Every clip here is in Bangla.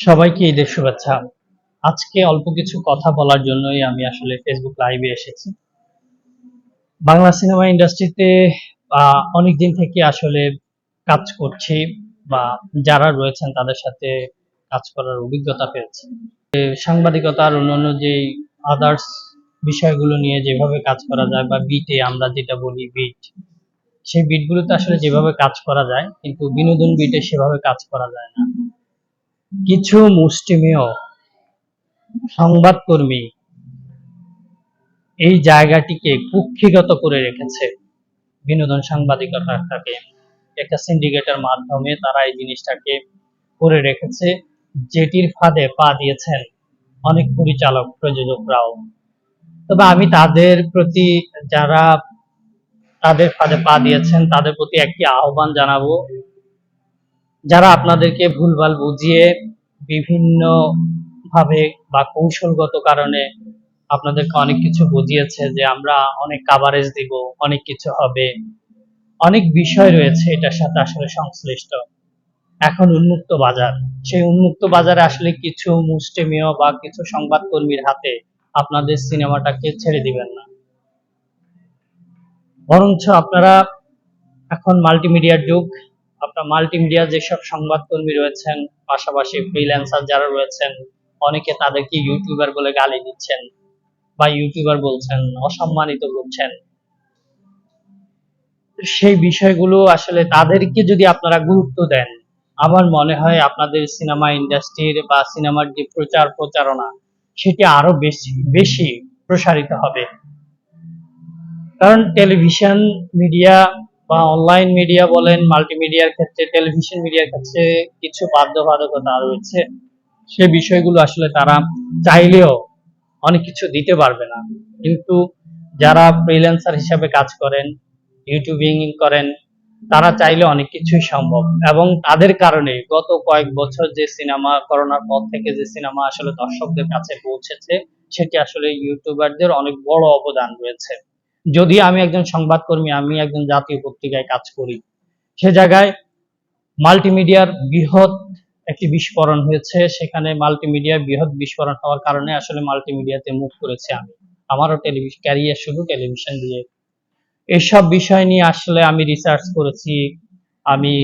সবাইকে ঈদের শুভেচ্ছা। আজকে অল্প কিছু কথা বলার জন্যই আমি আসলে ফেসবুক লাইভে এসেছি। বাংলা সিনেমা ইন্ডাস্ট্রিতে অনেক দিন থেকে আসলে কাজ করছি বা যারা রয়েছেন তাদের সাথে কাজ করার অভিজ্ঞতা পেয়েছি। সাংবাদিকতার অন্যান্য যে আদার্স বিষয়গুলো নিয়ে যেভাবে কাজ করা যায় বা বিটে আমরা যেটা বলি বিট সেই বিটগুলোতে আসলে যেভাবে কাজ করা যায়, কিন্তু বিনোদন বিটে সেভাবে কাজ করা যায় না। কিছু মুষ্টিমেয় সংবাদকর্মী এই জায়গাটিকে কুক্ষিগত করে রেখেছে বিনোদন সাংবাদিকতাটাকে একটা সিন্ডিকেটের মাধ্যমে তারা এই জিনিসটাকে করে রেখেছে, যেটির ফাঁদে পা দিয়েছেন অনেক পরিচালক, প্রযোজকরাও। তবে আমি তাদের প্রতি যারা তাদের ফাঁদে পা দিয়েছেন, তাদের প্রতি একটি আহ্বান জানাব যারা আপনাদেরকে ভুলভাল বুঝিয়ে বিভিন্ন ভাবে বা কৌশলগত কারণে আপনাদেরকে অনেক কিছু বুঝিয়েছে যে আমরা অনেক কাভারেজ দিব, অনেক কিছু হবে, অনেক বিষয় রয়েছে এটার সাথে আসলে সংশ্লিষ্ট। এখন উন্মুক্ত বাজার, সেই উন্মুক্ত বাজারে আসলে কিছু মুষ্টিমেয় বা কিছু সংবাদকর্মীর হাতে আপনাদের সিনেমাটাকে ছেড়ে দিবেন না। বরঞ্চ আপনারা এখন মাল্টিমিডিয়ার যুগ আপনার মাল্টিমিডিয়া যেসব সংবাদকর্মী রয়েছেন, পাশাপাশি ফ্রিল্যান্সার যারা রয়েছেন, অনেকে তাদেরকে ইউটিউবার বলে গালি দিচ্ছেন বা ইউটিউবার বলছেন, অসম্মানিত করছেন সেই বিষয়গুলো আসলে তাদেরকে যদি আপনারা গুরুত্ব দেন, আমার মনে হয় আপনাদের সিনেমা ইন্ডাস্ট্রির বা সিনেমার যে প্রচার প্রচারণা, সেটি আরও বেশি বেশি প্রসারিত হবে। কারণ টেলিভিশন মিডিয়া বা অনলাইন মিডিয়া বলেন মাল্টিমিডিয়ার ক্ষেত্রে টেলিভিশন মিডিয়ার ক্ষেত্রে কিছু বাধ্যবাধকতা রয়েছে। সে বিষয়গুলো আসলে তারা চাইলেও অনেক কিছু দিতে পারবে না। কিন্তু যারা ফ্রিল্যান্সার হিসাবে কাজ করেন ইউটিউবিং করেন, তারা চাইলে অনেক কিছুই সম্ভব। এবং তাদের কারণে গত কয়েক বছর যে সিনেমা, করোনার পর থেকে যে সিনেমা আসলে দর্শকদের কাছে পৌঁছেছে, সেটি আসলে ইউটিউবারদের অনেক বড় অবদান রয়েছে। যদি আমি একজন সংবাদকর্মী, আমি একজন জাতীয় পত্রিকায় কাজ করি, সে জায়গায় মাল্টিমিডিয়ার বৃহৎ একটি বিস্ফোরণ হয়েছে। সেখানে মাল্টিমিডিয়ার বৃহৎ বিস্ফোরণ হওয়ার কারণে আসলে মাল্টিমিডিয়াতে মুভ করেছি আমি। আমারও টেলিভিশন ক্যারিয়ার শুরু টেলিভিশন দিয়ে। এসব বিষয় নিয়ে আসলে আমি রিসার্চ করেছি, আমি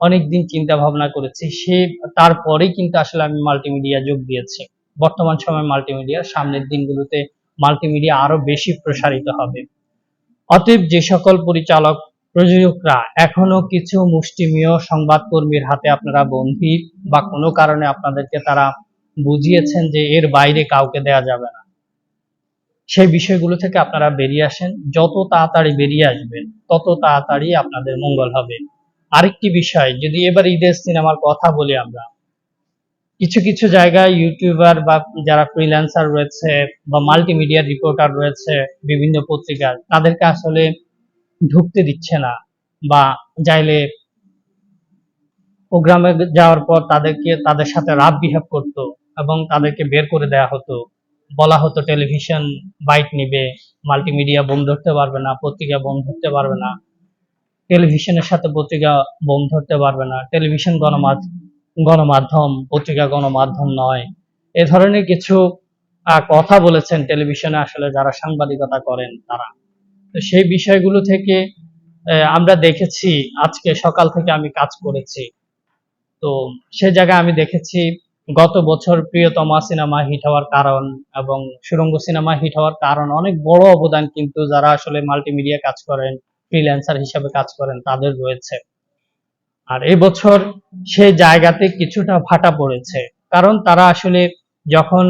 অনেকদিন চিন্তা ভাবনা করেছি। সে, তারপরেই কিন্তু আসলে আমি মাল্টিমিডিয়া যোগ দিয়েছি। বর্তমান সময় মাল্টিমিডিয়া সামনের দিনগুলোতে মাল্টিমিডিয়া আরও বেশি প্রসারিত হবে। অতএব যে সকল পরিচালক প্রযোজকরা এখনও কিছু মুষ্টিমেয় সংবাদকর্মীর হাতে আপনারা বন্দী বা কোনো কারণে আপনাদেরকে তারা বুঝিয়েছেন যে এর বাইরে কাউকে দেয়া যাবে না। সেই বিষয়গুলো থেকে আপনারা বেরিয়ে আসেন। যত তাড়াতাড়ি বেরিয়ে আসবেন, তত তাড়াতাড়ি আপনাদের মঙ্গল হবে। আরেকটি বিষয়, যদি এবার ঈদের সিনেমার কথা বলি আমরা কিছু কিছু জায়গায় ইউটিউবার বা যারা ফ্রিল্যান্সার রয়েছে বা মাল্টিমিডিয়া রিপোর্টার রয়েছে বিভিন্ন পত্রিকার, তাদেরকে আসলে ঢুকতে দিচ্ছে না বা চাইলে প্রোগ্রামে যাওয়ার পর তাদেরকে তাদের সাথে রাব বিহেভ করতো এবং তাদেরকে বের করে দেয়া হতো। বলা হতো টেলিভিশন বাইট নিবে মাল্টিমিডিয়া বোম ধরতে পারবে না, পত্রিকা বোম ধরতে পারবে না টেলিভিশনের সাথে পত্রিকা বোম ধরতে পারবে না টেলিভিশন গণমাধ্যম গণমাধ্যম, পত্রিকা গণমাধ্যম নয়। এ ধরনের কিছু কথা বলেছেন টেলিভিশনে আসলে যারা সাংবাদিকতা করেন তারা। তো সেই বিষয়গুলো থেকে আমরা দেখেছি, আজকে সকাল থেকে আমি কাজ করেছি। তো সে জায়গায় আমি দেখেছি, গত বছর প্রিয়তমা সিনেমা হিট হওয়ার কারণ এবং সুরঙ্গ সিনেমা হিট হওয়ার কারণ, অনেক বড় অবদান কিন্তু যারা আসলে মাল্টিমিডিয়া কাজ করেন ফ্রিল্যান্সার হিসাবে কাজ করেন, তাদের রয়েছে। আর এবছর সেই জায়গাতে কিছুটা ভাটা পড়েছে। কারণ তারা আসলে যখন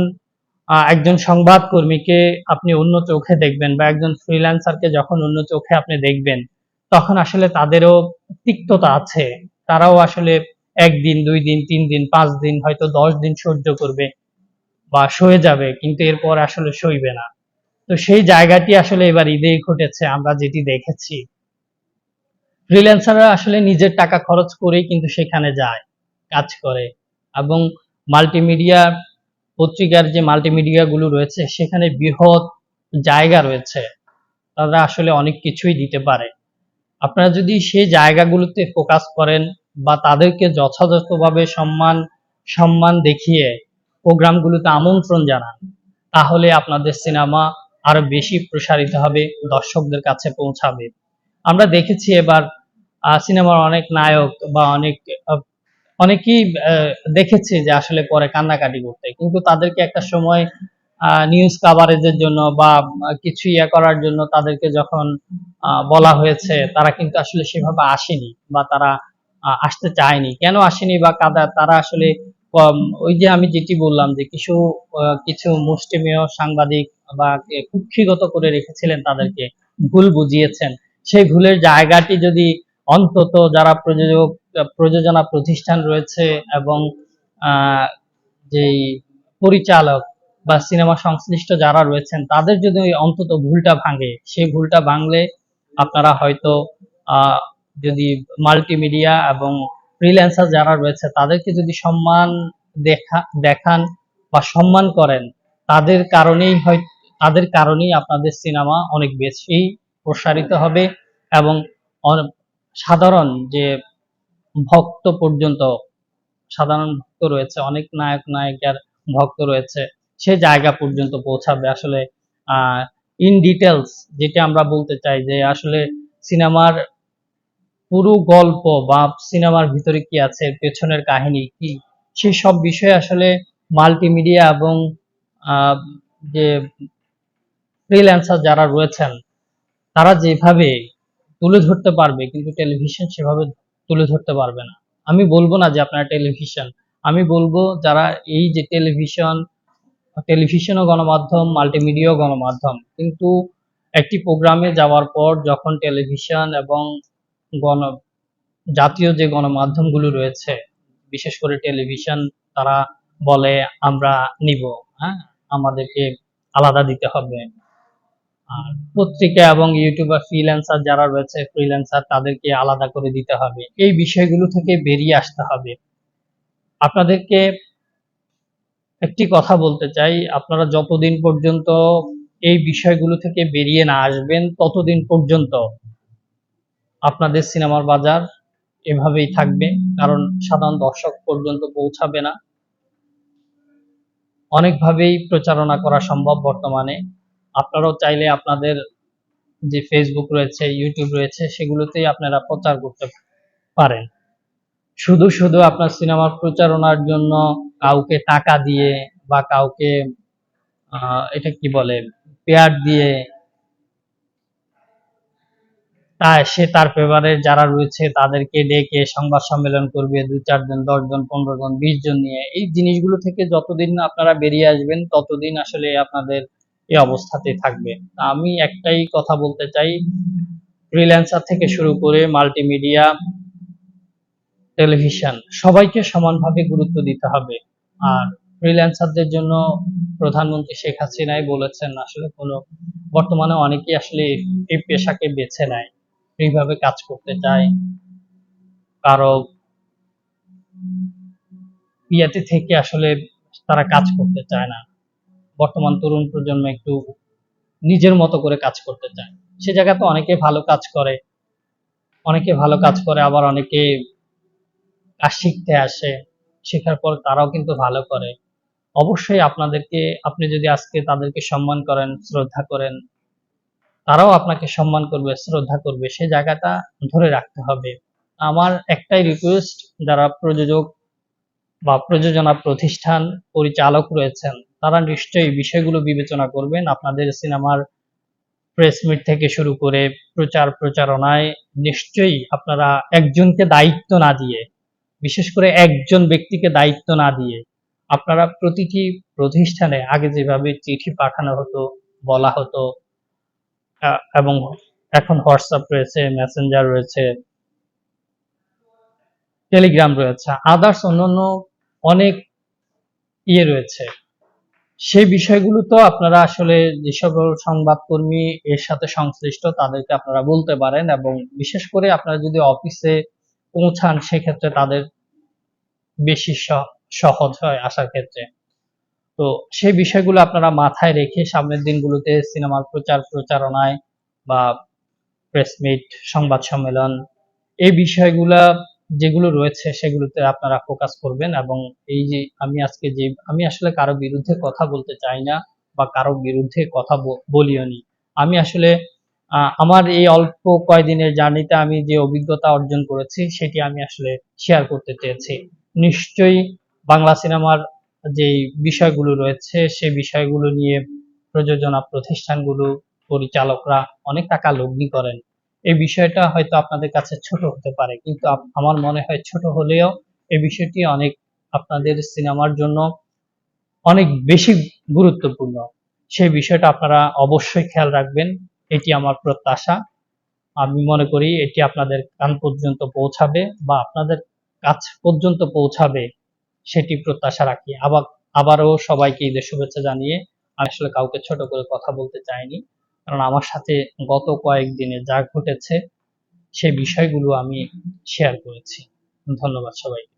একজন সংবাদকর্মীকে আপনি অন্য চোখে দেখবেন বা একজন ফ্রিল্যান্সারকে যখন অন্য চোখে আপনি দেখবেন, তখন আসলে তাদেরও তিক্ততা আছে। তারাও আসলে একদিন, দুই দিন, তিন দিন, পাঁচ দিন, হয়তো দশ দিন সহ্য করবে বা সয়ে যাবে, কিন্তু এরপর আসলে সইবে না। তো সেই জায়গাটি আসলে এবার ঈদেই ঘটেছে, আমরা যেটি দেখেছি। ফ্রিল্যান্সাররা আসলে নিজের টাকা খরচ করেই কিন্তু সেখানে যায়, কাজ করে। এবং মাল্টিমিডিয়া পত্রিকার যে মাল্টিমিডিয়া গুলো রয়েছে, সেখানে বৃহৎ জায়গা রয়েছে। তারা আসলে অনেক কিছুই দিতে পারে। আপনারা যদি সেই জায়গাগুলোতে ফোকাস করেন বা তাদেরকে যথাযথভাবে সম্মান সম্মান দেখিয়ে প্রোগ্রামগুলোতে আমন্ত্রণ জানান, তাহলে আপনাদের সিনেমা আরও বেশি প্রসারিত হবে, দর্শকদের কাছে পৌঁছাবে। আমরা দেখেছি এবার সিনেমার অনেক নায়ক বা অনেক অনেকেই দেখেছি যে আসলে পরে কান্নাকাটি করতে। কিন্তু তাদেরকে একটা সময় নিউজ কাভারেজের জন্য বা কিছু ইয়ে করার জন্য তাদেরকে যখন বলা হয়েছে তারা কিন্তু আসলে সেভাবে আসেনি বা তারা আসতে চায়নি। কেন আসেনি বা কাদা তারা আসলে ওই যে আমি যেটি বললাম যে কিছু কিছু মুষ্টিমেয় সাংবাদিক বা কুক্ষিগত করে রেখেছিলেন তাদেরকে। ভুল বুঝিয়েছেন। সেই ভুলের জায়গাটি যদি অন্তত যারা প্রযোজক, প্রযোজনা প্রতিষ্ঠান রয়েছে এবং যেই পরিচালক বা সিনেমা সংশ্লিষ্ট যারা রয়েছেন, তাদের যদি অন্তত ভুলটা ভাঙে, সেই ভুলটা ভাঙলে আপনারা হয়তো যদি মাল্টিমিডিয়া এবং ফ্রিল্যান্সার যারা রয়েছে, তাদেরকে যদি সম্মান দেখা, দেখান বা সম্মান করেন, তাদের কারণেই হয় তাদের কারণেই আপনাদের সিনেমা অনেক বেশি প্রসারিত হবে এবং সাধারণ যে ভক্ত পর্যন্ত, সাধারণ ভক্ত রয়েছে, অনেক নায়ক, নায়িকার ভক্ত রয়েছে, সে জায়গা পর্যন্ত পৌঁছাবে। আসলে ইন ডিটেলস যেটা আমরা বলতে চাই যে আসলে সিনেমার পুরো গল্প বা সিনেমার ভিতরে কি আছে, পেছনের কাহিনী কি সেই সব বিষয়ে আসলে মাল্টিমিডিয়া এবং যে ফ্রিল্যান্সার যারা রয়েছেন, তারা যেভাবে তুলে ধরতে পারবে, কিন্তু টেলিভিশন সেভাবে তুলে ধরতে পারবে না। আমি বলব না যে আপনারা টেলিভিশন আমি বলব যারা এই যে টেলিভিশন টেলিভিশনও গণমাধ্যম মাল্টিমিডিয়াও গণমাধ্যম, কিন্তু একটি প্রোগ্রামে যাওয়ার পর যখন টেলিভিশন এবং গণ, জাতীয় যে গণমাধ্যমগুলো রয়েছে, বিশেষ করে টেলিভিশন তারা বলে আমরা নিব হ্যাঁ? আমাদেরকে আলাদা দিতে হবে। আর পত্রিকা এবং ইউটিউবার ফ্রিল্যান্সার যারা রয়েছে ফ্রিল্যান্সার তাদেরকে আলাদা করে দিতে হবে। এই বিষয়গুলো থেকে বেরিয়ে আসতে হবে। আপনাদেরকে একটি কথা বলতে চাই। আপনারা যতদিন পর্যন্ত এই বিষয়গুলো থেকে বেরিয়ে না আসবেন, ততদিন পর্যন্ত আপনাদের সিনেমার বাজার এভাবেই থাকবে। কারণ সাধারণ দর্শক পর্যন্ত পৌঁছাবে না। অনেকভাবেই প্রচারণা করা সম্ভব বর্তমানে। আপনারাও চাইলে আপনাদের যে ফেসবুক রয়েছে ইউটিউব রয়েছে, সেগুলোতেই আপনারা প্রচার করতে পারেন। শুধু শুধু আপনার সিনেমার প্রচারণার জন্য কাউকে টাকা দিয়ে বা কাউকে এটা কি বলে, পেয়ার দিয়ে তা সে তার ফেভারে যারা রয়েছে তাদেরকে ডেকে সংবাদ সম্মেলন করবে, দু চারজন দশজন পনেরো জন, বিশ জন নিয়ে। এই জিনিসগুলো থেকে যতদিন আপনারা বেরিয়ে আসবেন, ততদিন আসলে আপনাদের এই অবস্থাতেই থাকবে। আমি একটাই কথা বলতে চাই ফ্রিল্যান্সার থেকে শুরু করে মাল্টিমিডিয়া টেলিভিশন সবাইকে সমানভাবে গুরুত্ব দিতে হবে। আর ফ্রিল্যান্সারদের জন্য প্রধানমন্ত্রী শেখ হাসিনাই বলেছেন, আসলে কোনো, বর্তমানে অনেকেই আসলে এই পেশাকে বেছে নেয় এইভাবে কাজ করতে চায়। কারও ইয়াতে থেকে আসলে তারা কাজ করতে চায় না। বর্তমান তরুণ প্রজন্ম একটু নিজের মতো করে কাজ করতে চায়। সে জায়গাতে অনেকে ভালো কাজ করে, অনেকে ভালো কাজ করে, আবার অনেকে কাজ শিখতে আসে, শেখার পর তারাও কিন্তু ভালো করে। অবশ্যই আপনাদেরকে, আপনি যদি আজকে তাদেরকে সম্মান করেন, শ্রদ্ধা করেন, তারাও আপনাকে সম্মান করবে, শ্রদ্ধা করবে, সে জায়গাটা ধরে রাখতে হবে। আমার একটাই রিকোয়েস্ট যারা প্রযোজক বা প্রযোজনা প্রতিষ্ঠান পরিচালক রয়েছেন, তারা নিশ্চয়ই বিষয়গুলো বিবেচনা করবেন। আপনাদের সিনেমার প্রেস মিট থেকে শুরু করে প্রচার প্রচারণায় নিশ্চয়ই আপনারা একজনকে দায়িত্ব না দিয়ে, বিশেষ করে একজন ব্যক্তিকে দায়িত্ব না দিয়ে আপনারা প্রতিটি প্রতিষ্ঠানে আগে যেভাবে চিঠি পাঠানো হতো, বলা হতো এবং এখন হোয়াটসঅ্যাপ রয়েছে, মেসেঞ্জার রয়েছে, টেলিগ্রাম রয়েছে, আদার্স অন্যান্য অনেক ইয়ে রয়েছে। সেই বিষয়গুলো তো আপনারা আসলে যে সকল সংবাদকর্মী এর সাথে সংশ্লিষ্ট তাদেরকে আপনারা বলতে পারেন এবং বিশেষ করে আপনারা যদি অফিসে পৌঁছান সেক্ষেত্রে তাদের বেশি সহজ হয় আসার ক্ষেত্রে। তো সেই বিষয়গুলো আপনারা মাথায় রেখে সামনের দিনগুলোতে সিনেমার প্রচার প্রচারণায় বা প্রেস মিট, সংবাদ সম্মেলন এই বিষয়গুলা যেগুলো রয়েছে সেগুলোতে আপনারা ফোকাস করবেন এবং এই যে আমি আজকে যে, আমি আসলে কারও বিরুদ্ধে কথা বলতে চাই না বা কারও বিরুদ্ধে কথা বলিও নি। আমি আসলে আমার এই অল্প কয়দিনের জার্নিতে আমি যে অভিজ্ঞতা অর্জন করেছি সেটি আমি আসলে শেয়ার করতে চেয়েছি। নিশ্চয়ই বাংলা সিনেমার যে বিষয়গুলো রয়েছে সে বিষয়গুলো নিয়ে প্রযোজনা প্রতিষ্ঠানগুলো পরিচালকরা অনেক টাকা লগ্নি করেন। এই বিষয়টা হয়তো আপনাদের কাছে ছোট হতে পারে, কিন্তু আমার মনে হয় ছোট হলেও এই বিষয়টি অনেক আপনাদের সিনেমার জন্য অনেক বেশি গুরুত্বপূর্ণ। সেই বিষয়টা আপনারা অবশ্যই খেয়াল রাখবেন, এটি আমার প্রত্যাশা। আমি মনে করি এটি আপনাদের কান পর্যন্ত পৌঁছাবে বা আপনাদের কাছ পর্যন্ত পৌঁছাবে, সেটি প্রত্যাশা রাখি। আবার, আবারও সবাইকে ঈদের শুভেচ্ছা জানিয়ে আসলে কাউকে ছোট করে কথা বলতে চাইনি। কারণ আমার সাথে গত কয়েকদিনে যা ঘটেছে সে বিষয়গুলো আমি শেয়ার করেছি। ধন্যবাদ সবাইকে।